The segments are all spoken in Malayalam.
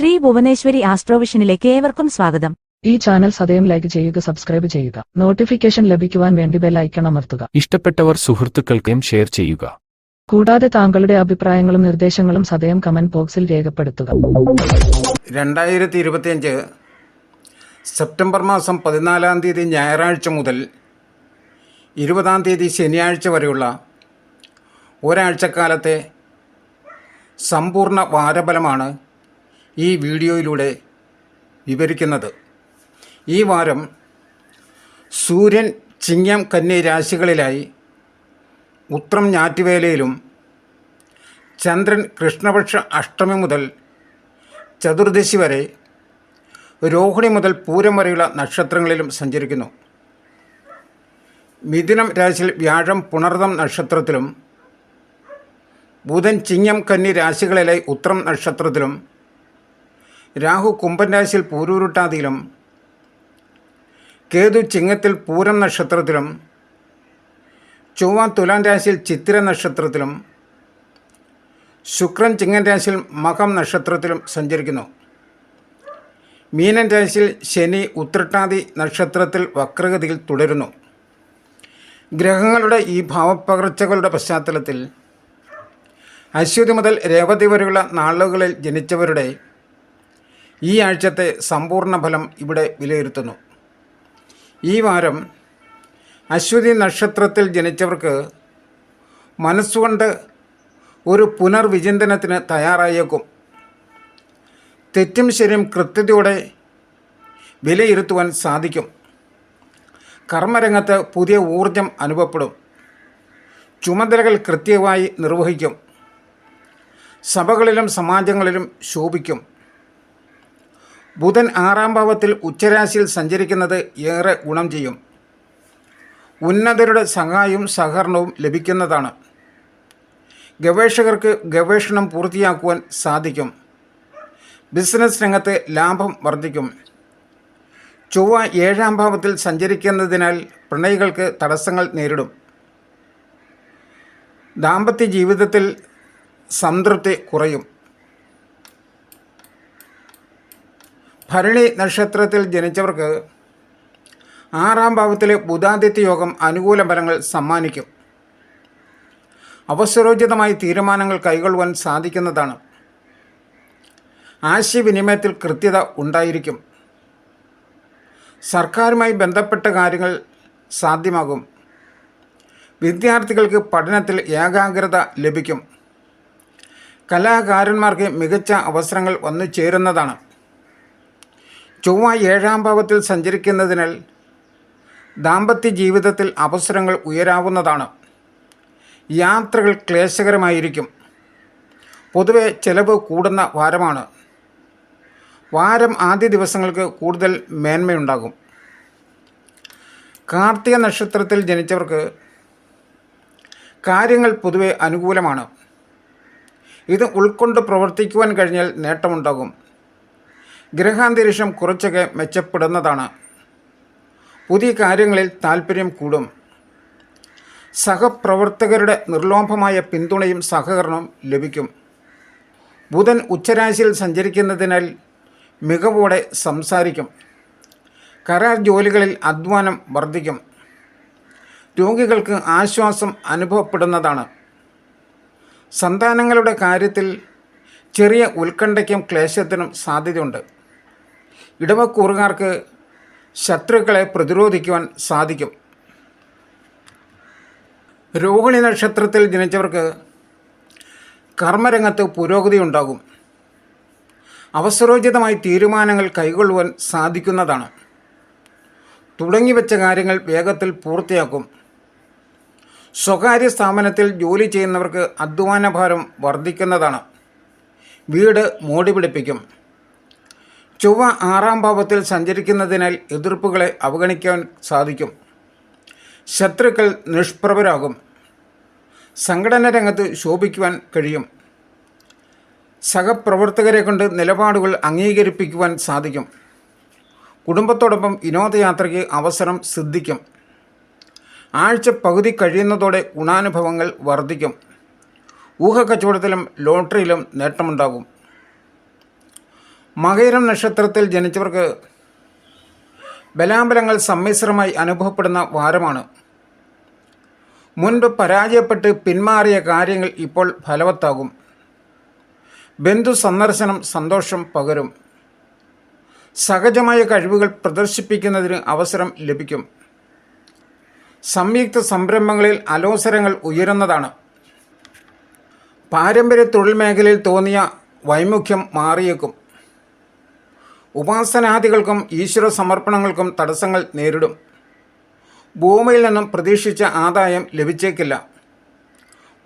ശ്രീ ഭുവനേശ്വരി ആസ്ട്രോവിഷനിലേക്ക് ഏവർക്കും സ്വാഗതം. ഈ ചാനൽ സദയം ലൈക്ക് ചെയ്യുക സബ്സ്ക്രൈബ് ചെയ്യുക. നോട്ടിഫിക്കേഷൻ ലഭിക്കുവാൻ വേണ്ടി ബെൽ ഐക്കൺ അമർത്തുക. ഇഷ്ടപ്പെട്ടവർ സുഹൃത്തുക്കൾക്കും ഷെയർ ചെയ്യുക. കൂടാതെ താങ്കളുടെ അഭിപ്രായങ്ങളും നിർദ്ദേശങ്ങളും സദയം കമന്റ് ബോക്സിൽ രേഖപ്പെടുത്തുക. രണ്ടായിരത്തി ഇരുപത്തിയഞ്ച് സെപ്റ്റംബർ മാസം പതിനാലാം തീയതി ഞായറാഴ്ച മുതൽ ഇരുപതാം തീയതി ശനിയാഴ്ച വരെയുള്ള ഒരാഴ്ചക്കാലത്തെ സമ്പൂർണ വാരഫലമാണ് ഈ വീഡിയോയിലൂടെ വിവരിക്കുന്നത്. ഈ വാരം സൂര്യൻ ചിങ്ങം കന്നി രാശികളിലായി ഉത്രം ഞാറ്റുവേലയിലും ചന്ദ്രൻ കൃഷ്ണപക്ഷ അഷ്ടമി മുതൽ ചതുർദശി വരെ രോഹിണി മുതൽ പൂരം വരെയുള്ള നക്ഷത്രങ്ങളിലും സഞ്ചരിക്കുന്നു. മിഥുനം രാശിയിൽ വ്യാഴം പുണർദം നക്ഷത്രത്തിലും ബുധൻ ചിങ്ങം കന്നി രാശികളിലായി ഉത്രം നക്ഷത്രത്തിലും രാഹു കുംഭൻ രാശിയിൽ പൂരൂരുട്ടാതിയിലും കേതു ചിങ്ങത്തിൽ പൂരം നക്ഷത്രത്തിലും ചൊവ്വ തുലാം രാശിയിൽ ചിത്തിര നക്ഷത്രത്തിലും ശുക്രൻ ചിങ്ങൻ രാശിയിൽ മകം നക്ഷത്രത്തിലും സഞ്ചരിക്കുന്നു. മീനൻ രാശിയിൽ ശനി ഉത്രട്ടാതി നക്ഷത്രത്തിൽ വക്രഗതിയിൽ തുടരുന്നു. ഗ്രഹങ്ങളുടെ ഈ ഭാവപ്പകർച്ചകളുടെ പശ്ചാത്തലത്തിൽ അശ്വതി മുതൽ രേവതി വരെയുള്ള നാളുകളിൽ ജനിച്ചവരുടെ ഈ ആഴ്ചത്തെ സമ്പൂർണ ഫലം ഇവിടെ വിലയിരുത്തുന്നു. ഈ വാരം അശ്വതി നക്ഷത്രത്തിൽ ജനിച്ചവർക്ക് മനസ്സുകൊണ്ട് ഒരു പുനർവിചിന്തനത്തിന് തയ്യാറായേക്കും. തെറ്റും ശരിയും കൃത്യതയോടെ വിലയിരുത്തുവാൻ സാധിക്കും. കർമ്മരംഗത്ത് പുതിയ ഊർജം അനുഭവപ്പെടും. ചുമതലകൾ കൃത്യമായി നിർവഹിക്കും. സഭകളിലും സമാജങ്ങളിലും ശോഭിക്കും. ബുധൻ ആറാം ഭാവത്തിൽ ഉച്ചരാശിയിൽ സഞ്ചരിക്കുന്നത് ഏറെ ഗുണം ചെയ്യും. ഉന്നതരുടെ സഹായവും സഹകരണവും ലഭിക്കുന്നതാണ്. ഗവേഷകർക്ക് ഗവേഷണം പൂർത്തിയാക്കുവാൻ സാധിക്കും. ബിസിനസ് രംഗത്ത് ലാഭം വർദ്ധിക്കും. ചൊവ്വ ഏഴാം ഭാവത്തിൽ സഞ്ചരിക്കുന്നതിനാൽ പ്രണയികൾക്ക് തടസ്സങ്ങൾ നേരിടും. ദാമ്പത്യ ജീവിതത്തിൽ സംതൃപ്തി കുറയും. ഭരണി നക്ഷത്രത്തിൽ ജനിച്ചവർക്ക് ആറാം ഭാവത്തിലെ ബുധാദിത്യ യോഗം അനുകൂല ഫലങ്ങൾ സമ്മാനിക്കും. അവസരോചിതമായി തീരുമാനങ്ങൾ കൈകൊള്ളുവാൻ സാധിക്കുന്നതാണ്. ആശയവിനിമയത്തിൽ കൃത്യത ഉണ്ടായിരിക്കും. സർക്കാരുമായി ബന്ധപ്പെട്ട കാര്യങ്ങൾ സാധ്യമാകും. വിദ്യാർത്ഥികൾക്ക് പഠനത്തിൽ ഏകാഗ്രത ലഭിക്കും. കലാകാരന്മാർക്ക് മികച്ച അവസരങ്ങൾ വന്നു ചേരുന്നതാണ്. ചൊവ്വ ഏഴാം ഭാവത്തിൽ സഞ്ചരിക്കുന്നതിനാൽ ദാമ്പത്യ ജീവിതത്തിൽ അവസരങ്ങൾ ഉയരാവുന്നതാണ്. യാത്രകൾ ക്ലേശകരമായിരിക്കും. പൊതുവെ ചിലവ് കൂടുന്ന വാരമാണ്. വാരം ആദ്യ ദിവസങ്ങൾക്ക് കൂടുതൽ മേന്മയുണ്ടാകും. കാർത്തിക നക്ഷത്രത്തിൽ ജനിച്ചവർക്ക് കാര്യങ്ങൾ പൊതുവെ അനുകൂലമാണ്. ഇത് ഉൾക്കൊണ്ട് പ്രവർത്തിക്കുവാൻ കഴിഞ്ഞാൽ നേട്ടമുണ്ടാകും. ഗ്രഹാന്തരീക്ഷം കുറച്ചൊക്കെ മെച്ചപ്പെടുന്നതാണ്. പുതിയ കാര്യങ്ങളിൽ താല്പര്യം കൂടും. സഹപ്രവർത്തകരുടെ നിർലോഭമായ പിന്തുണയും സഹകരണവും ലഭിക്കും. ബുധൻ ഉച്ചരാശിയിൽ സഞ്ചരിക്കുന്നതിനാൽ മികവോടെ സംസാരിക്കും. കരാർ ജോലികളിൽ അധ്വാനം വർദ്ധിക്കും. രോഗികൾക്ക് ആശ്വാസം അനുഭവപ്പെടുന്നതാണ്. സന്താനങ്ങളുടെ കാര്യത്തിൽ ചെറിയ ഉത്കണ്ഠയ്ക്കും ക്ലേശത്തിനും സാധ്യതയുണ്ട്. ഇടവക്കൂറുകാർക്ക് ശത്രുക്കളെ പ്രതിരോധിക്കുവാൻ സാധിക്കും. രോഹിണി നക്ഷത്രത്തിൽ ജനിച്ചവർക്ക് കർമ്മരംഗത്ത് പുരോഗതി ഉണ്ടാകും. അവസരോചിതമായി തീരുമാനങ്ങൾ കൈകൊള്ളുവാൻ സാധിക്കുന്നതാണ്. തുടങ്ങിവെച്ച കാര്യങ്ങൾ വേഗത്തിൽ പൂർത്തിയാക്കും. സ്വകാര്യ സ്ഥാപനത്തിൽ ജോലി ചെയ്യുന്നവർക്ക് അധ്വാനഭാരം വർദ്ധിക്കുന്നതാണ്. വീട് മോടി പിടിപ്പിക്കും. ചൊവ്വ ആറാം ഭാവത്തിൽ സഞ്ചരിക്കുന്നതിനാൽ എതിർപ്പുകളെ അവഗണിക്കാൻ സാധിക്കും. ശത്രുക്കൾ നിഷ്പ്രഭരാകും. സംഘടന രംഗത്ത് ശോഭിക്കുവാൻ കഴിയും. സഹപ്രവർത്തകരെ കൊണ്ട് നിലപാടുകൾ അംഗീകരിപ്പിക്കുവാൻ സാധിക്കും. കുടുംബത്തോടൊപ്പം വിനോദയാത്രയ്ക്ക് അവസരം സിദ്ധിക്കും. ആഴ്ച പകുതി കഴിയുന്നതോടെ ഗുണാനുഭവങ്ങൾ വർദ്ധിക്കും. ഊഹക്കച്ചവടത്തിലും ലോട്ടറിയിലും നേട്ടമുണ്ടാകും. മകയിരം നക്ഷത്രത്തിൽ ജനിച്ചവർക്ക് ബലാബലങ്ങൾ സമ്മിശ്രമായി അനുഭവപ്പെടുന്ന വാരമാണ്. മുൻപ് പരാജയപ്പെട്ട് പിന്മാറിയ കാര്യങ്ങൾ ഇപ്പോൾ ഫലവത്താകും. ബന്ധു സന്ദർശനം സന്തോഷം പകരും. സഹജമായ കഴിവുകൾ പ്രദർശിപ്പിക്കുന്നതിന് അവസരം ലഭിക്കും. സംയുക്ത സംരംഭങ്ങളിൽ അലോസരങ്ങൾ ഉയരുന്നതാണ്. പാരമ്പര്യ തൊഴിൽ മേഖലയിൽ തോന്നിയ വൈമുഖ്യം മാറിയേക്കും. ഉപാസനാദികൾക്കും ഈശ്വര സമർപ്പണങ്ങൾക്കും തടസ്സങ്ങൾ നേരിടും. ഭൂമിയിൽ നിന്നും പ്രതീക്ഷിച്ച ആദായം ലഭിച്ചേക്കില്ല.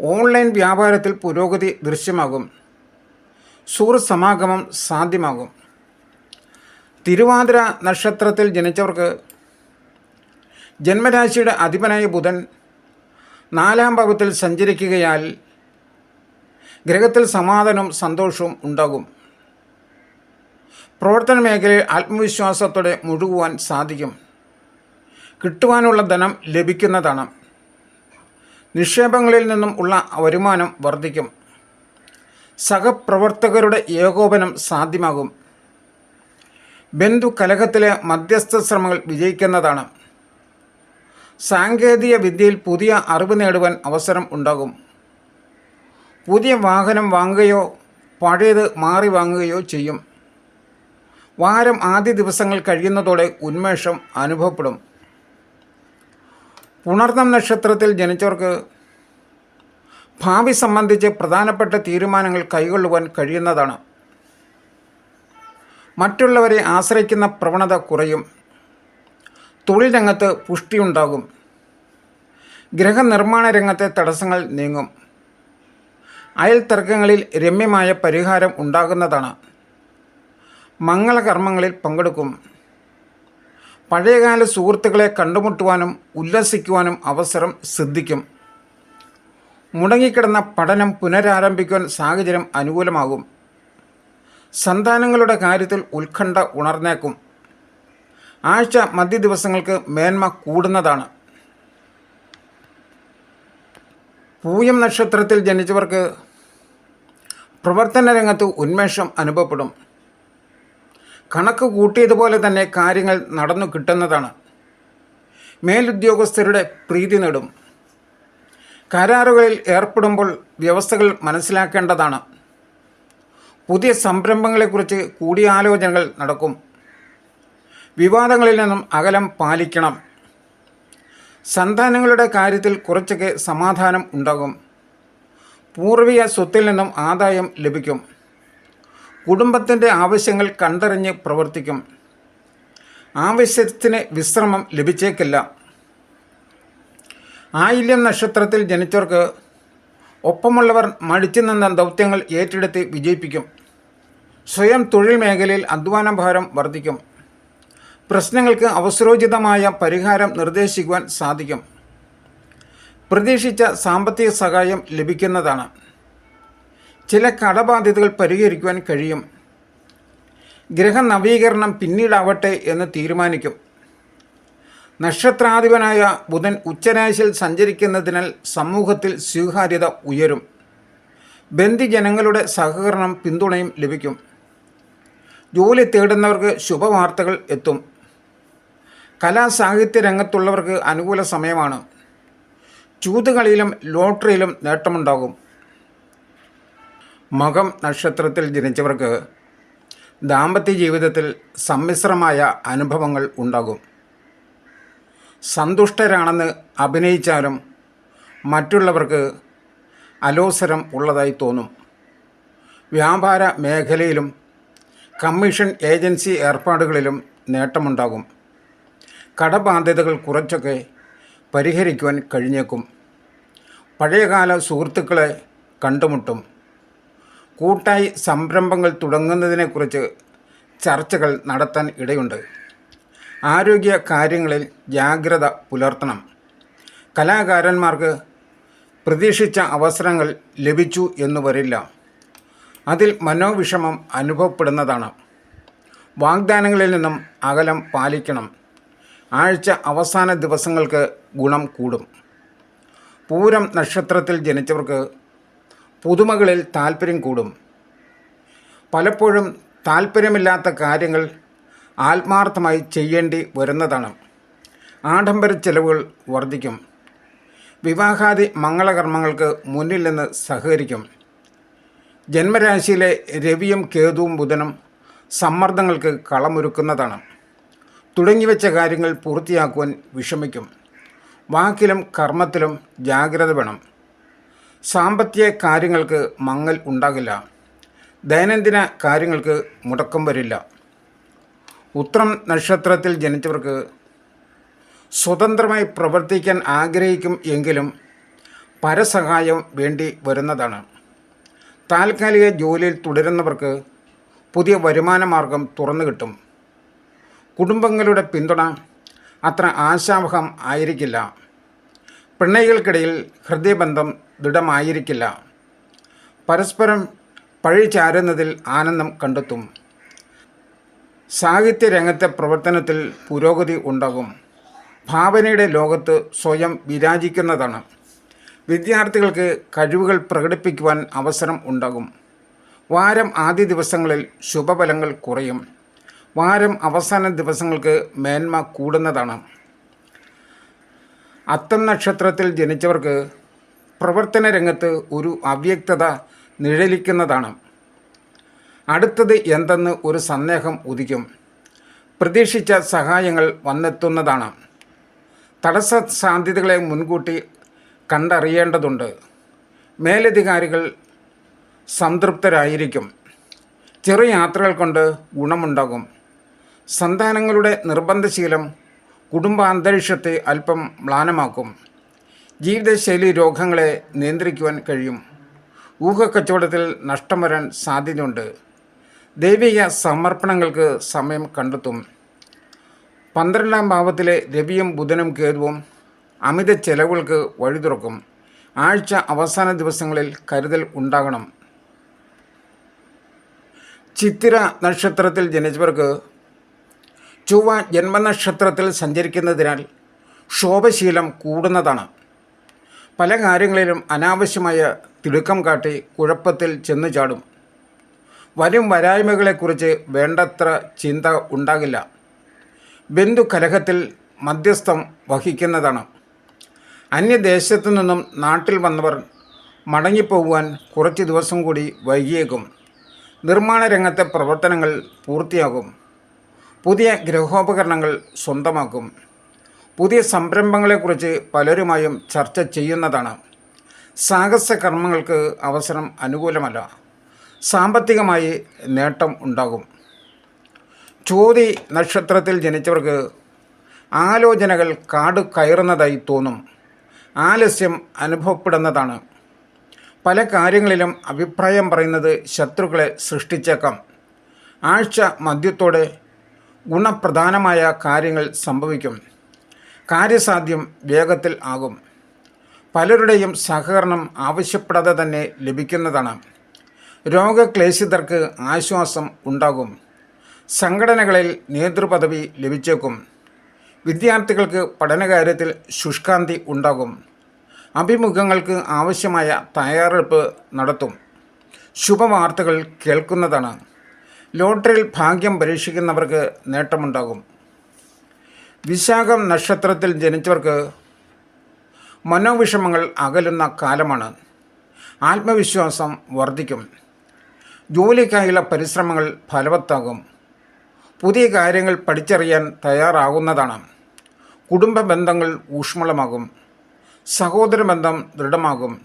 ഓൺലൈൻ വ്യാപാരത്തിൽ പുരോഗതി ദൃശ്യമാകും. സുഹൃത്ത് സമാഗമം സാധ്യമാകും. തിരുവാതിര നക്ഷത്രത്തിൽ ജനിച്ചവർക്ക് ജന്മരാശിയുടെ അധിപനായ ബുധൻ നാലാം ഭാവത്തിൽ സഞ്ചരിക്കുകയാൽ ഗ്രഹത്തിൽ സമാധാനവും സന്തോഷവും ഉണ്ടാകും. പ്രവർത്തന മേഖലയിൽ ആത്മവിശ്വാസത്തോടെ മുഴുകുവാൻ സാധിക്കും. കിട്ടുവാനുള്ള ധനം ലഭിക്കുന്നതാണ് നിക്ഷേപങ്ങളിൽ നിന്നും ഉള്ള വരുമാനം വർദ്ധിക്കും. സഹപ്രവർത്തകരുടെ ഏകോപനം സാധ്യമാകും. ബന്ധു കലഹത്തിലെ മധ്യസ്ഥ ശ്രമങ്ങൾ വിജയിക്കുന്നതാണ് സാങ്കേതിക വിദ്യയിൽ പുതിയ അറിവ് നേടുവാൻ അവസരം ഉണ്ടാകും. പുതിയ വാഹനം വാങ്ങുകയോ പഴയത് മാറി വാങ്ങുകയോ ചെയ്യും. വാരം ആദ്യ ദിവസങ്ങൾ കഴിയുന്നതോടെ ഉന്മേഷം അനുഭവപ്പെടും. പുണർന്നം നക്ഷത്രത്തിൽ ജനിച്ചവർക്ക് ഭാവി സംബന്ധിച്ച് പ്രധാനപ്പെട്ട തീരുമാനങ്ങൾ കൈകൊള്ളുവാൻ കഴിയുന്നതാണ്. മറ്റുള്ളവരെ ആശ്രയിക്കുന്ന പ്രവണത കുറയും. തൊഴിൽ രംഗത്ത് പുഷ്ടിയുണ്ടാകും. ഗ്രഹനിർമ്മാണ രംഗത്തെ തടസ്സങ്ങൾ നീങ്ങും. അയൽ തർക്കങ്ങളിൽ രമ്യമായ പരിഹാരം ഉണ്ടാകുന്നതാണ്. മംഗളകർമ്മങ്ങളിൽ പങ്കെടുക്കും. പഴയകാല സുഹൃത്തുക്കളെ കണ്ടുമുട്ടുവാനും ഉല്ലസിക്കുവാനും അവസരം സിദ്ധിക്കും. മുടങ്ങിക്കിടന്ന പഠനം പുനരാരംഭിക്കുവാൻ സാഹചര്യം അനുകൂലമാകും. സന്താനങ്ങളുടെ കാര്യത്തിൽ ഉത്കണ്ഠ ഉണർന്നേക്കും. ആഴ്ച മധ്യ ദിവസങ്ങൾക്ക് മേന്മ കൂടുന്നതാണ്. പൂയം നക്ഷത്രത്തിൽ ജനിച്ചവർക്ക് പ്രവർത്തന രംഗത്ത് ഉന്മേഷം അനുഭവപ്പെടും. കണക്ക് കൂട്ടിയതുപോലെ തന്നെ കാര്യങ്ങൾ നടന്നു കിട്ടുന്നതാണ്. മേലുദ്യോഗസ്ഥരുടെ പ്രീതി നേടും. കരാറുകളിൽ ഏർപ്പെടുമ്പോൾ വ്യവസ്ഥകൾ മനസ്സിലാക്കേണ്ടതാണ്. പുതിയ സംരംഭങ്ങളെക്കുറിച്ച് കൂടിയാലോചനകൾ നടക്കും. വിവാദങ്ങളിൽ നിന്നും അകലം പാലിക്കണം. സന്താനങ്ങളുടെ കാര്യത്തിൽ കുറച്ചൊക്കെ സമാധാനം ഉണ്ടാകും. പൂർവിക സ്വത്തിൽ നിന്നും ആദായം ലഭിക്കും. കുടുംബത്തിന്റെ ആവശ്യങ്ങൾ കണ്ടറിഞ്ഞ് പ്രവർത്തിക്കും. ആവശ്യത്തിന് വിശ്രമം ലഭിച്ചേക്കില്ല. ആയില്യം നക്ഷത്രത്തിൽ ജനിച്ചവർക്ക് ഒപ്പമുള്ളവർ മടിച്ചു നിന്ന ദൗത്യങ്ങൾ ഏറ്റെടുത്ത് വിജയിപ്പിക്കും. സ്വയം തൊഴിൽ മേഖലയിൽ അധ്വാന ഭാരം വർദ്ധിക്കും. പ്രശ്നങ്ങൾക്ക് അവസരോചിതമായ പരിഹാരം നിർദ്ദേശിക്കുവാൻ സാധിക്കും. പ്രതീക്ഷിച്ച സാമ്പത്തിക സഹായം ലഭിക്കുന്നതാണ്. ചില കടബാധ്യതകൾ പരിഹരിക്കുവാൻ കഴിയും. ഗ്രഹ ഗ്രഹനവീകരണം പിന്നീടാവട്ടെ എന്ന് തീരുമാനിക്കും. നക്ഷത്രാധിപനായ ബുധൻ ഉച്ചരാശിയിൽ സഞ്ചരിക്കുന്നതിനാൽ സമൂഹത്തിൽ സ്വീകാര്യത ഉയരും. ബന്ധുജനങ്ങളുടെ സഹകരണം പിന്തുണയും ലഭിക്കും. ജോലി തേടുന്നവർക്ക് ശുഭവാർത്തകൾ എത്തും. കലാസാഹിത്യ രംഗത്തുള്ളവർക്ക് അനുകൂല സമയമാണ്. ചൂതുകളിയിലും ലോട്ടറിയിലും നേട്ടമുണ്ടാകും. മകം നക്ഷത്രത്തിൽ ജനിച്ചവർക്ക് ദാമ്പത്യ ജീവിതത്തിൽ സമ്മിശ്രമായ അനുഭവങ്ങൾ ഉണ്ടാകും. സന്തുഷ്ടരാണെന്ന് അഭിനയിച്ചാലും മറ്റുള്ളവർക്ക് അലോസരം ഉള്ളതായി തോന്നും. വ്യാപാര മേഖലയിലും കമ്മീഷൻ ഏജൻസി ഏർപ്പാടുകളിലും നേട്ടമുണ്ടാകും. കടബാധ്യതകൾ കുറച്ചൊക്കെ പരിഹരിക്കുവാൻ കഴിഞ്ഞേക്കും. പഴയകാല സുഹൃത്തുക്കളെ കണ്ടുമുട്ടും. കൂട്ടായി സംരംഭങ്ങൾ തുടങ്ങുന്നതിനെക്കുറിച്ച് ചർച്ചകൾ നടത്താൻ ഇടയുണ്ട്. ആരോഗ്യ കാര്യങ്ങളിൽ ജാഗ്രത പുലർത്തണം. കലാകാരന്മാർക്ക് പ്രതീക്ഷിച്ച അവസരങ്ങൾ ലഭിച്ചു എന്ന് വരില്ല. അതിൽ മനോവിഷമം അനുഭവപ്പെടുന്നതാണ്. വാഗ്ദാനങ്ങളിൽ നിന്നും അകലം പാലിക്കണം. ആഴ്ച അവസാന ദിവസങ്ങൾക്ക് ഗുണം കൂടും. പൂരം നക്ഷത്രത്തിൽ ജനിച്ചവർക്ക് പുതുമകളിൽ താല്പര്യം കൂടും. പലപ്പോഴും താല്പര്യമില്ലാത്ത കാര്യങ്ങൾ ആത്മാർത്ഥമായി ചെയ്യേണ്ടി വരുന്നതാണ്. ആഡംബര ചെലവുകൾ വർദ്ധിക്കും. വിവാഹാദി മംഗളകർമ്മങ്ങൾക്ക് മുന്നിൽ നിന്ന് സഹകരിക്കും. ജന്മരാശിയിലെ രവിയും കേതുവും ബുധനും സമ്മർദ്ദങ്ങൾക്ക് കളമൊരുക്കുന്നതാണ്. തുടങ്ങിവെച്ച കാര്യങ്ങൾ പൂർത്തിയാക്കുവാൻ വിഷമിക്കും. വാക്കിലും കർമ്മത്തിലും ജാഗ്രത വേണം. സാമ്പത്തിക കാര്യങ്ങൾക്ക് മങ്ങൽ ഉണ്ടാകില്ല. ദൈനംദിന കാര്യങ്ങൾക്ക് മുടക്കം വരില്ല. ഉത്രം നക്ഷത്രത്തിൽ ജനിച്ചവർക്ക് സ്വതന്ത്രമായി പ്രവർത്തിക്കാൻ ആഗ്രഹിക്കും എങ്കിലും പരസഹായം വേണ്ടി വരുന്നതാണ്. താൽക്കാലിക ജോലിയിൽ തുടരുന്നവർക്ക് പുതിയ വരുമാന മാർഗം തുറന്നു കിട്ടും. കുടുംബങ്ങളുടെ പിന്തുണ അത്ര ആശാവഹം ആയിരിക്കില്ല. പ്രണയികൾക്കിടയിൽ ഹൃദയബന്ധം ദൃഢമായിരിക്കില്ല. പരസ്പരം പഴി ചാരുന്നതിൽ ആനന്ദം കണ്ടെത്തും. സാഹിത്യരംഗത്തെ പ്രവർത്തനത്തിൽ പുരോഗതി ഉണ്ടാകും. ഭാവനയുടെ ലോകത്ത് സ്വയം വിരാജിക്കുന്നതാണ്. വിദ്യാർത്ഥികൾക്ക് കഴിവുകൾ പ്രകടിപ്പിക്കുവാൻ അവസരം ഉണ്ടാകും. വാരം ആദ്യ ദിവസങ്ങളിൽ ശുഭഫലങ്ങൾ കുറയും. വാരം അവസാന ദിവസങ്ങൾക്ക് മേന്മ കൂടുന്നതാണ്. അത്തം നക്ഷത്രത്തിൽ ജനിച്ചവർക്ക് പ്രവർത്തന രംഗത്ത് ഒരു അവ്യക്തത നിഴലിക്കുന്നതാണ്. അടുത്തത് എന്തെന്ന് ഒരു സന്ദേഹം ഉദിക്കും. പ്രതീക്ഷിച്ച സഹായങ്ങൾ വന്നെത്തുന്നതാണ്. തടസ്സ സാധ്യതകളെ മുൻകൂട്ടി കണ്ടറിയേണ്ടതുണ്ട്. മേലധികാരികൾ സംതൃപ്തരായിരിക്കും. ചെറു യാത്രകൾ കൊണ്ട് ഗുണമുണ്ടാകും. സന്താനങ്ങളുടെ നിർബന്ധശീലം കുടുംബാന്തരീക്ഷത്തെ അല്പം മ്ലാനമാക്കും. ജീവിതശൈലി രോഗങ്ങളെ നിയന്ത്രിക്കുവാൻ കഴിയും. ഊഹക്കച്ചവടത്തിൽ നഷ്ടം വരാൻ സാധ്യതയുണ്ട്. ദൈവിക സമർപ്പണങ്ങൾക്ക് സമയം കണ്ടെത്തും. പന്ത്രണ്ടാം ഭാവത്തിലെ രവിയും ബുധനും കേതുവും അമിത ചെലവുകൾക്ക് വഴി തുറക്കും. ആഴ്ച അവസാന ദിവസങ്ങളിൽ കരുതൽ ഉണ്ടാകണം. ചിത്തിര നക്ഷത്രത്തിൽ ജനിച്ചവർക്ക് ചൊവ്വ ജന്മനക്ഷത്രത്തിൽ സഞ്ചരിക്കുന്നതിനാൽ ശോഭശീലം കൂടുന്നതാണ്. പല കാര്യങ്ങളിലും അനാവശ്യമായ തിടുക്കം കാട്ടി കുഴപ്പത്തിൽ ചെന്നു ചാടും. വരും വരായ്മകളെക്കുറിച്ച് വേണ്ടത്ര ചിന്ത ഉണ്ടാകില്ല. ബന്ധു കലഹത്തിൽ മധ്യസ്ഥം വഹിക്കുന്നതാണ്. അന്യദേശത്തു നിന്നും നാട്ടിൽ വന്നവർ മടങ്ങിപ്പോകുവാൻ കുറച്ച് ദിവസം കൂടി വൈകിയേക്കും. നിർമ്മാണ രംഗത്തെ പ്രവർത്തനങ്ങൾ പൂർത്തിയാകും. പുതിയ ഗൃഹോപകരണങ്ങൾ സ്വന്തമാക്കും. പുതിയ സംരംഭങ്ങളെക്കുറിച്ച് പലരുമായും ചർച്ച ചെയ്യുന്നതാണ്. സാഹസ കർമ്മങ്ങൾക്ക് അവസരം അനുകൂലമല്ല. സാമ്പത്തികമായി നേട്ടം ഉണ്ടാകും. ചോതി നക്ഷത്രത്തിൽ ജനിച്ചവർക്ക് ആലോചനകൾ കാട് കയറുന്നതായി തോന്നും. ആലസ്യം അനുഭവപ്പെടുന്നതാണ്. പല കാര്യങ്ങളിലും അഭിപ്രായം പറയുന്നത് ശത്രുക്കളെ സൃഷ്ടിച്ചേക്കാം. ആഴ്ച മദ്യത്തോടെ ഗുണപ്രധാനമായ കാര്യങ്ങൾ സംഭവിക്കും. കാര്യസാധ്യം വേഗത്തിൽ ആകും. പലരുടെയും സഹകരണം ആവശ്യപ്പെടാതെ തന്നെ ലഭിക്കുന്നതാണ്. രോഗക്ലേശിതർക്ക് ആശ്വാസം ഉണ്ടാകും. സംഘടനകളിൽ നേതൃപദവി ലഭിച്ചേക്കും. വിദ്യാർത്ഥികൾക്ക് പഠനകാര്യത്തിൽ ശുഷ്കാന്തി ഉണ്ടാകും. അഭിമുഖങ്ങൾക്ക് ആവശ്യമായ തയ്യാറെടുപ്പ് നടത്തും. ശുഭവാർത്തകൾ കേൾക്കുന്നതാണ്. ലോട്ടറിയിൽ ഭാഗ്യം പരീക്ഷിക്കുന്നവർക്ക് നേട്ടമുണ്ടാകും. വിശാഖം നക്ഷത്രത്തിൽ ജനിച്ചവർക്ക് മനോവിഷമങ്ങൾ അകലുന്ന കാലമാണ്. ആത്മവിശ്വാസം വർദ്ധിക്കും. ജോലിക്കായുള്ള പരിശ്രമങ്ങൾ ഫലവത്താകും. പുതിയ കാര്യങ്ങൾ പഠിച്ചറിയാൻ തയ്യാറാകുന്നതാണ്. കുടുംബ ബന്ധങ്ങൾ ഊഷ്മളമാകും. സഹോദര ബന്ധം ദൃഢമാകും.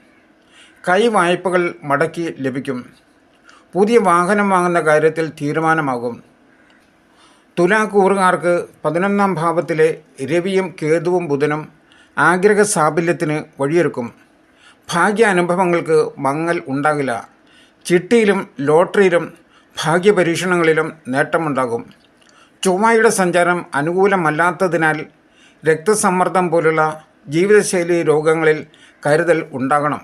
കൈവായ്പകൾ മടക്കി ലഭിക്കും. പുതിയ വാഹനം വാങ്ങുന്ന കാര്യത്തിൽ തീരുമാനമാകും. തുലാക്കൂറുകാർക്ക് പതിനൊന്നാം ഭാവത്തിലെ രവിയും കേതുവും ബുധനും ആഗ്രഹ സാഫല്യത്തിന് വഴിയൊരുക്കും. ഭാഗ്യ അനുഭവങ്ങൾക്ക് മങ്ങൽ ഉണ്ടാകില്ല. ചിട്ടിയിലും ലോട്ടറിയിലും ഭാഗ്യപരീക്ഷണങ്ങളിലും നേട്ടമുണ്ടാകും. ചൊവ്വയുടെ സഞ്ചാരം അനുകൂലമല്ലാത്തതിനാൽ രക്തസമ്മർദ്ദം പോലുള്ള ജീവിതശൈലി രോഗങ്ങളിൽ കരുതൽ ഉണ്ടാകണം.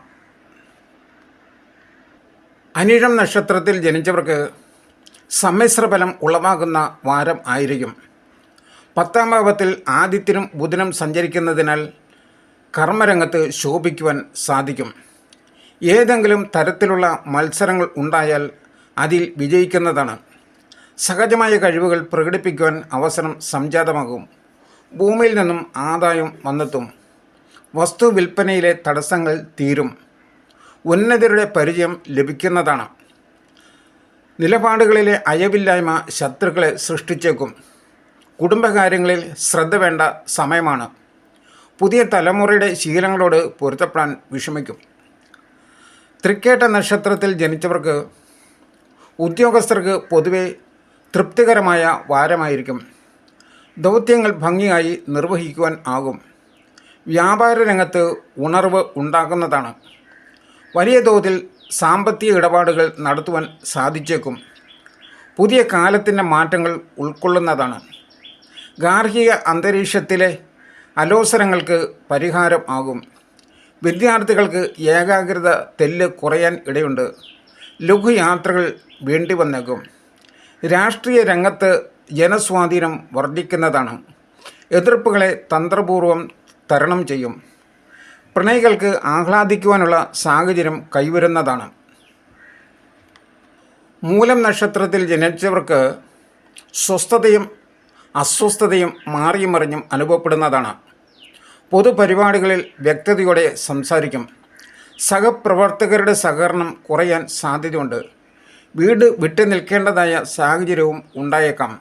അനിഴം നക്ഷത്രത്തിൽ ജനിച്ചവർക്ക് സമ്മിശ്രഫലം ഉളവാകുന്ന വാരം ആയിരിക്കും. പത്താം ഭാവത്തിൽ ആദിത്യനും ബുധനും സഞ്ചരിക്കുന്നതിനാൽ കർമ്മരംഗത്ത് ശോഭിക്കുവാൻ സാധിക്കും. ഏതെങ്കിലും തരത്തിലുള്ള മത്സരങ്ങൾ ഉണ്ടായാൽ അതിൽ വിജയിക്കുന്നതാണ്. സഹജമായ കഴിവുകൾ പ്രകടിപ്പിക്കുവാൻ അവസരം സംജാതമാകും. ഭൂമിയിൽ നിന്നും ആദായം വന്നെത്തും. വസ്തു വിൽപ്പനയിലെ തടസ്സങ്ങൾ തീരും. ഉന്നതരുടെ പരിചയം ലഭിക്കുന്നതാണ്. നിലപാടുകളിലെ അയവില്ലായ്മ ശത്രുക്കളെ സൃഷ്ടിച്ചേക്കും. കുടുംബകാര്യങ്ങളിൽ ശ്രദ്ധ വേണ്ട സമയമാണ്. പുതിയ തലമുറയുടെ ശീലങ്ങളോട് പൊരുത്തപ്പെടാൻ വിഷമിക്കും. തൃക്കേട്ട നക്ഷത്രത്തിൽ ജനിച്ചവർക്ക് ഉദ്യോഗസ്ഥർക്ക് പൊതുവെ തൃപ്തികരമായ വാരമായിരിക്കും. ദൗത്യങ്ങൾ ഭംഗിയായി നിർവഹിക്കുവാൻ ആകും. വ്യാപാര രംഗത്ത് ഉണർവ് ഉണ്ടാകുന്നതാണ്. വലിയ തോതിൽ സാമ്പത്തിക ഇടപാടുകൾ നടത്തുവാൻ സാധിച്ചേക്കും. പുതിയ കാലത്തിന്റെ മാറ്റങ്ങൾ ഉൾക്കൊള്ളുന്നതാണ്. ഗാർഹിക അന്തരീക്ഷത്തിലെ അലോസരങ്ങൾക്ക് പരിഹാരം ആകും. വിദ്യാർത്ഥികൾക്ക് ഏകാഗ്രത തെല്ല് കുറയാൻ ഇടയുണ്ട്. ലഘുയാത്രകൾ വേണ്ടി വന്നേക്കും രാഷ്ട്രീയ രംഗത്ത് ജനസ്വാധീനം വർദ്ധിക്കുന്നതാണ്. എതിർപ്പുകളെ തന്ത്രപൂർവം തരണം ചെയ്യും. പ്രണയികൾക്ക് ആഹ്ലാദിക്കുവാനുള്ള സാഹചര്യം കൈവരുന്നതാണ്. മൂലം നക്ഷത്രത്തിൽ ജനിച്ചവർക്ക് സ്വസ്ഥതയും അസ്വസ്ഥതയും മാറിയും മറിഞ്ഞും അനുഭവപ്പെടുന്നതാണ്. പൊതുപരിപാടികളിൽ വ്യക്തതയോടെ സംസാരിക്കും. സഹപ്രവർത്തകരുടെ സഹകരണം കുറയാൻ സാധ്യതയുണ്ട്. വീട് വിട്ടു നിൽക്കേണ്ടതായ സാഹചര്യവും ഉണ്ടായേക്കാം.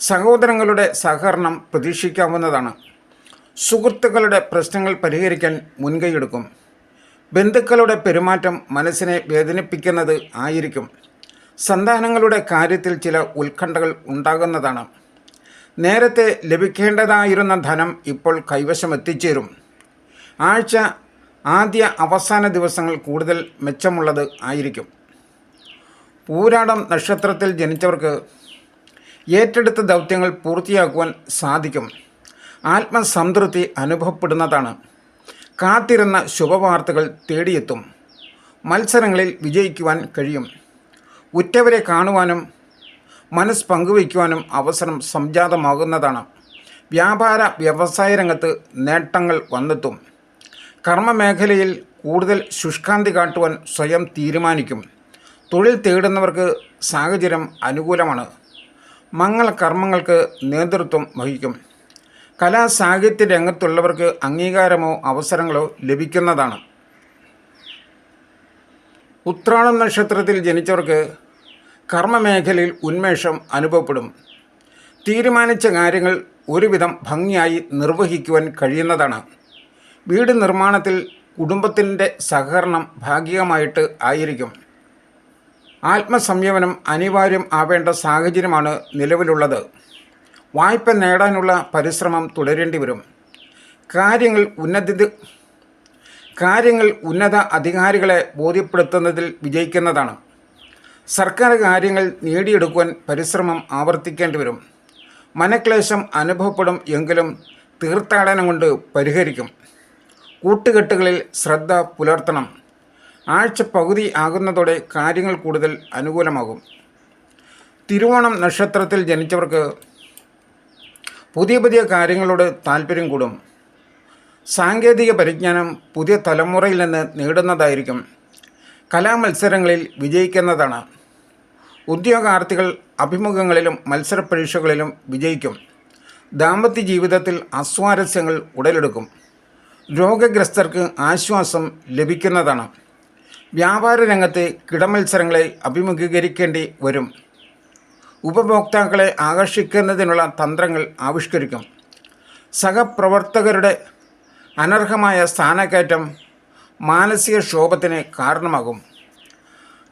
സഹോദരങ്ങളുടെ സഹകരണം പ്രതീക്ഷിക്കാവുന്നതാണ്. സുഹൃത്തുക്കളുടെ പ്രശ്നങ്ങൾ പരിഹരിക്കാൻ മുൻകൈയെടുക്കും. ബന്ധുക്കളുടെ പെരുമാറ്റം മനസ്സിനെ വേദനിപ്പിക്കുന്നത് ആയിരിക്കും. സന്താനങ്ങളുടെ കാര്യത്തിൽ ചില ഉത്കണ്ഠകൾ ഉണ്ടാകുന്നതാണ്. നേരത്തെ ലഭിക്കേണ്ടതായിരുന്ന ധനം ഇപ്പോൾ കൈവശം എത്തിച്ചേരും. ആഴ്ച ആദ്യ അവസാന ദിവസങ്ങൾ കൂടുതൽ മെച്ചമുള്ളത് ആയിരിക്കും. പൂരാടം നക്ഷത്രത്തിൽ ജനിച്ചവർക്ക് ഏറ്റെടുത്ത ദൗത്യങ്ങൾ പൂർത്തിയാക്കുവാൻ സാധിക്കും. ആത്മസംതൃപ്തി അനുഭവപ്പെടുന്നതാണ്. കാത്തിരുന്ന ശുഭവാർത്തകൾ തേടിയെത്തും. മത്സരങ്ങളിൽ വിജയിക്കുവാൻ കഴിയും. ഉറ്റവരെ കാണുവാനും മനസ്സ് പങ്കുവയ്ക്കുവാനും അവസരം സംജാതമാകുന്നതാണ്. വ്യാപാര വ്യവസായ രംഗത്ത് നേട്ടങ്ങൾ വന്നെത്തും. കർമ്മമേഖലയിൽ കൂടുതൽ ശുഷ്കാന്തി കാട്ടുവാൻ സ്വയം തീരുമാനിക്കും. തൊഴിൽ തേടുന്നവർക്ക് സാഹചര്യം അനുകൂലമാണ്. മംഗള കർമ്മങ്ങൾക്ക് നേതൃത്വം വഹിക്കും. കലാ സാഹിത്യ രംഗത്തുള്ളവർക്ക് അംഗീകാരമോ അവസരങ്ങളോ ലഭിക്കുന്നതാണ്. ഉത്രാടം നക്ഷത്രത്തിൽ ജനിച്ചവർക്ക് കർമ്മമേഖലയിൽ ഉന്മേഷം അനുഭവപ്പെടും. തീരുമാനിച്ച കാര്യങ്ങൾ ഒരുവിധം ഭംഗിയായി നിർവഹിക്കുവാൻ കഴിയുന്നതാണ്. വീട് നിർമ്മാണത്തിൽ കുടുംബത്തിന്റെ സഹകരണം ഭാഗികമായിട്ട് ആയിരിക്കും. ആത്മസംയമനം അനിവാര്യം ആവേണ്ട സാഹചര്യമാണ് നിലവിലുള്ളത്. വായ്പ നേടാനുള്ള പരിശ്രമം തുടരേണ്ടി വരും. കാര്യങ്ങൾ ഉന്നത കാര്യങ്ങൾ ഉന്നത അധികാരികളെ ബോധ്യപ്പെടുത്തുന്നതിൽ വിജയിക്കുന്നതാണ്. സർക്കാർ കാര്യങ്ങൾ നേടിയെടുക്കുവാൻ പരിശ്രമം ആവർത്തിക്കേണ്ടി വരും. മനക്ലേശം അനുഭവപ്പെടും എങ്കിലും തീർത്ഥാടനം കൊണ്ട് പരിഹരിക്കും. കൂട്ടുകെട്ടുകളിൽ ശ്രദ്ധ പുലർത്തണം. ആഴ്ച പകുതി ആകുന്നതോടെ കാര്യങ്ങൾ കൂടുതൽ അനുകൂലമാകും. തിരുവോണം നക്ഷത്രത്തിൽ ജനിച്ചവർക്ക് പുതിയ പുതിയ കാര്യങ്ങളോട് താല്പര്യം കൂടും. സാങ്കേതിക പരിജ്ഞാനം പുതിയ തലമുറയിൽ നിന്ന് നേടുന്നതായിരിക്കും. കലാമത്സരങ്ങളിൽ വിജയിക്കുന്നതാണ്. ഉദ്യോഗാർത്ഥികൾ അഭിമുഖങ്ങളിലും മത്സര പരീക്ഷകളിലും വിജയിക്കും. ദാമ്പത്യ ജീവിതത്തിൽ അസ്വാരസ്യങ്ങൾ ഉടലെടുക്കും. രോഗഗ്രസ്തർക്ക് ആശ്വാസം ലഭിക്കുന്നതാണ്. വ്യാപാര രംഗത്തെ കിടമത്സരങ്ങളെ അഭിമുഖീകരിക്കേണ്ടി വരും. ഉപഭോക്താക്കളെ ആകർഷിക്കുന്നതിനുള്ള തന്ത്രങ്ങൾ ആവിഷ്കരിക്കും. സഹപ്രവർത്തകരുടെ അനർഹമായ സ്ഥാനക്കയറ്റം മാനസിക ക്ഷോഭത്തിന് കാരണമാകും.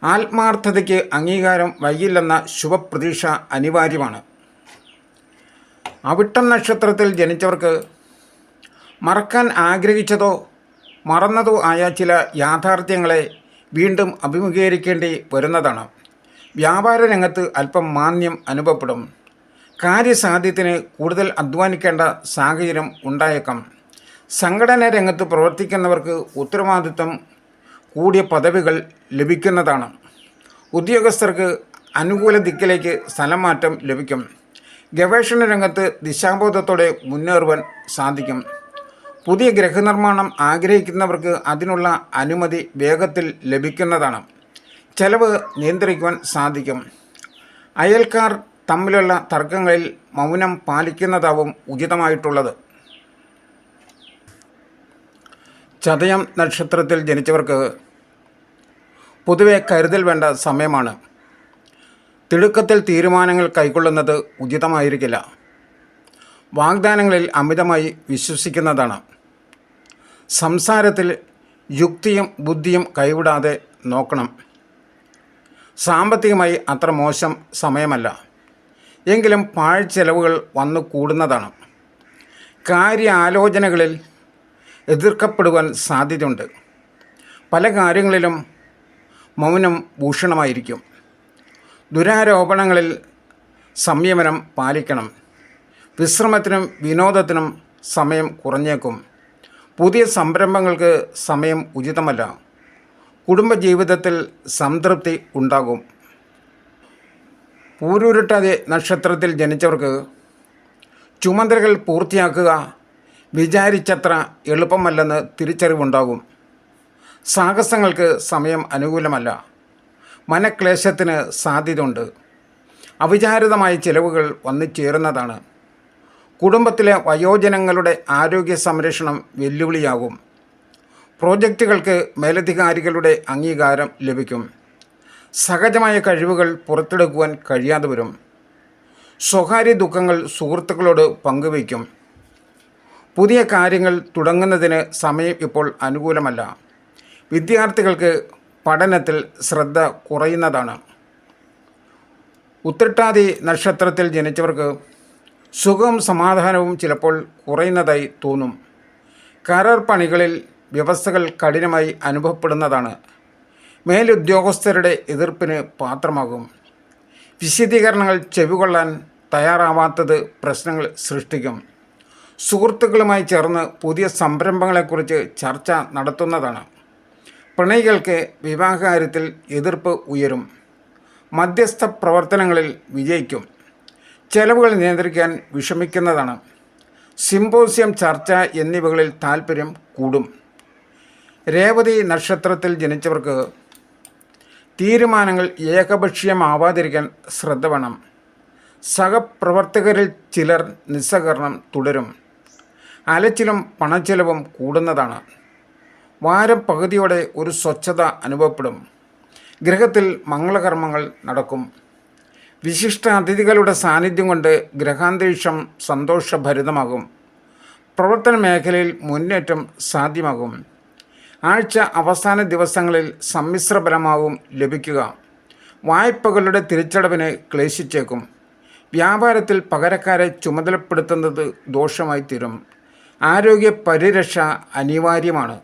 ആത്മാർത്ഥതയ്ക്ക് അംഗീകാരം വൈകില്ലെന്ന ശുഭപ്രതീക്ഷ അനിവാര്യമാണ്. അവിട്ടം നക്ഷത്രത്തിൽ ജനിച്ചവർക്ക് മറക്കാൻ ആഗ്രഹിച്ചതോ മറന്നതോ ആയ ചില യാഥാർത്ഥ്യങ്ങളെ വീണ്ടും അഭിമുഖീകരിക്കേണ്ടി വരുന്നതാണ്. വ്യാപാര രംഗത്ത് അല്പം മാന്യം അനുഭവപ്പെടും. കാര്യസാധ്യത്തിന് കൂടുതൽ അധ്വാനിക്കേണ്ട സാഹചര്യം ഉണ്ടായേക്കാം. സംഘടനാ രംഗത്ത് പ്രവർത്തിക്കുന്നവർക്ക് ഉത്തരവാദിത്വം കൂടിയ പദവികൾ ലഭിക്കുന്നതാണ്. ഉദ്യോഗസ്ഥർക്ക് അനുകൂല ദിക്കിലേക്ക് സ്ഥലമാറ്റം ലഭിക്കും. ഗവേഷണ രംഗത്ത് ദിശാബോധത്തോടെ മുന്നേറുവാൻ സാധിക്കും. പുതിയ ഗ്രഹനിർമ്മാണം ആഗ്രഹിക്കുന്നവർക്ക് അതിനുള്ള അനുമതി വേഗത്തിൽ ലഭിക്കുന്നതാണ്. ചെലവ് നിയന്ത്രിക്കുവാൻ സാധിക്കും. അയൽക്കാർ തമ്മിലുള്ള തർക്കങ്ങളിൽ മൗനം പാലിക്കുന്നതാവും ഉചിതമായിട്ടുള്ളത്. ചതയം നക്ഷത്രത്തിൽ ജനിച്ചവർക്ക് പൊതുവെ കരുതൽ വേണ്ട സമയമാണ്. തിടുക്കത്തിൽ തീരുമാനങ്ങൾ കൈക്കൊള്ളുന്നത് ഉചിതമായിരിക്കില്ല. വാഗ്ദാനങ്ങളിൽ അമിതമായി വിശ്വസിക്കുന്നതാണ്. സംസാരത്തിൽ യുക്തിയും ബുദ്ധിയും കൈവിടാതെ നോക്കണം. സാമ്പത്തികമായി അത്ര മോശം സമയമല്ല. എങ്കിലും പാഴ് ചെലവുകൾ വന്നു കൂടുന്നതാണ്. കാര്യ ആലോചനകളിൽ എതിർക്കപ്പെടുവാൻ സാധ്യതയുണ്ട്. പല കാര്യങ്ങളിലും മൗനം ഭൂഷണമായിരിക്കും. ദുരാരോപണങ്ങളിൽ സംയമനം പാലിക്കണം. വിശ്രമത്തിനും വിനോദത്തിനും സമയം കുറഞ്ഞേക്കും. പുതിയ സംരംഭങ്ങൾക്ക് സമയം ഉചിതമല്ല. കുടുംബജീവിതത്തിൽ സംതൃപ്തി ഉണ്ടാകും. പൂരൂരുട്ടാതെ നക്ഷത്രത്തിൽ ജനിച്ചവർക്ക് ചുമതലകൾ പൂർത്തിയാക്കുക വിചാരിച്ചത്ര എളുപ്പമല്ലെന്ന് തിരിച്ചറിവുണ്ടാകും. സാഹസങ്ങൾക്ക് സമയം അനുകൂലമല്ല. മനക്ലേശത്തിന് സാധ്യതയുണ്ട്. അവിചാരിതമായ ചിലവുകൾ വന്നു ചേരുന്നതാണ് കുടുംബത്തിലെ വയോജനങ്ങളുടെ ആരോഗ്യ സംരക്ഷണം വെല്ലുവിളിയാകും. പ്രോജക്റ്റുകൾക്ക് മേലധികാരികളുടെ അംഗീകാരം ലഭിക്കും. സഹജമായ കഴിവുകൾ പുറത്തെടുക്കുവാൻ കഴിയാതെ വരും. സ്വകാര്യ ദുഃഖങ്ങൾ സുഹൃത്തുക്കളോട് പങ്കുവയ്ക്കും. പുതിയ കാര്യങ്ങൾ തുടങ്ങുന്നതിന് സമയം ഇപ്പോൾ അനുകൂലമല്ല. വിദ്യാർത്ഥികൾക്ക് പഠനത്തിൽ ശ്രദ്ധ കുറയുന്നതാണ്. ഉത്രട്ടാതി നക്ഷത്രത്തിൽ ജനിച്ചവർക്ക് സുഖവും സമാധാനവും ചിലപ്പോൾ കുറയുന്നതായി തോന്നും. കരാർ പണികളിൽ വ്യവസ്ഥകൾ കഠിനമായി അനുഭവപ്പെടുന്നതാണ്. മേലുദ്യോഗസ്ഥരുടെ എതിർപ്പിന് പാത്രമാകും. വിശദീകരണങ്ങൾ ചെവികൊള്ളാൻ തയ്യാറാവാത്തത് പ്രശ്നങ്ങൾ സൃഷ്ടിക്കും. സുഹൃത്തുക്കളുമായി ചേർന്ന് പുതിയ സംരംഭങ്ങളെക്കുറിച്ച് ചർച്ച നടത്തുന്നതാണ്. പ്രണയികൾക്ക് വിവാഹകാര്യത്തിൽ എതിർപ്പ് ഉയരും. മധ്യസ്ഥ പ്രവർത്തനങ്ങളിൽ വിജയിക്കും. ചെലവുകൾ നിയന്ത്രിക്കാൻ വിഷമിക്കുന്നതാണ്. സിമ്പോസിയം ചർച്ച എന്നിവകളിൽ താൽപ്പര്യം കൂടും. രേവതി നക്ഷത്രത്തിൽ ജനിച്ചവർക്ക് തീരുമാനങ്ങൾ ഏകപക്ഷീയമാവാതിരിക്കാൻ ശ്രദ്ധ വേണം. സഹപ്രവർത്തകരിൽ ചിലർ നിസ്സഹകരണം തുടരും. അലച്ചിലും പണച്ചെലവും കൂടുന്നതാണ്. വാരം പകുതിയോടെ ഒരു സ്വച്ഛത അനുഭവപ്പെടും. ഗ്രഹത്തിൽ മംഗളകർമ്മങ്ങൾ നടക്കും. വിശിഷ്ട അതിഥികളുടെ സാന്നിധ്യം കൊണ്ട് ഗ്രഹാന്തരീക്ഷം സന്തോഷഭരിതമാകും. പ്രവർത്തന മേഖലയിൽ മുന്നേറ്റം സാധ്യമാകും. ആഴ്ച അവസാന ദിവസങ്ങളിൽ സമ്മിശ്ര ഫലമാവും ലഭിക്കുക. വായ്പകളുടെ തിരിച്ചടവിന് ക്ലേശിച്ചേക്കും. വ്യാപാരത്തിൽ പകരക്കാരെ ചുമതലപ്പെടുത്തുന്നത് ദോഷമായി തീരും. ആരോഗ്യ പരിരക്ഷ അനിവാര്യമാണ്.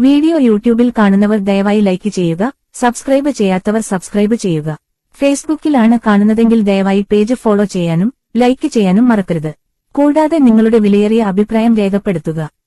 വീഡിയോ യൂട്യൂബിൽ കാണുന്നവർ ദയവായി ലൈക്ക് ചെയ്യുക സബ്സ്ക്രൈബ് ചെയ്യാത്തവർ സബ്സ്ക്രൈബ് ചെയ്യുക. ഫേസ്ബുക്കിലാണ് കാണുന്നതെങ്കിൽ ദയവായി പേജ് ഫോളോ ചെയ്യാനും ലൈക്ക് ചെയ്യാനും മറക്കരുത്. കൂടാതെ നിങ്ങളുടെ വിലയേറിയ അഭിപ്രായം രേഖപ്പെടുത്തുക.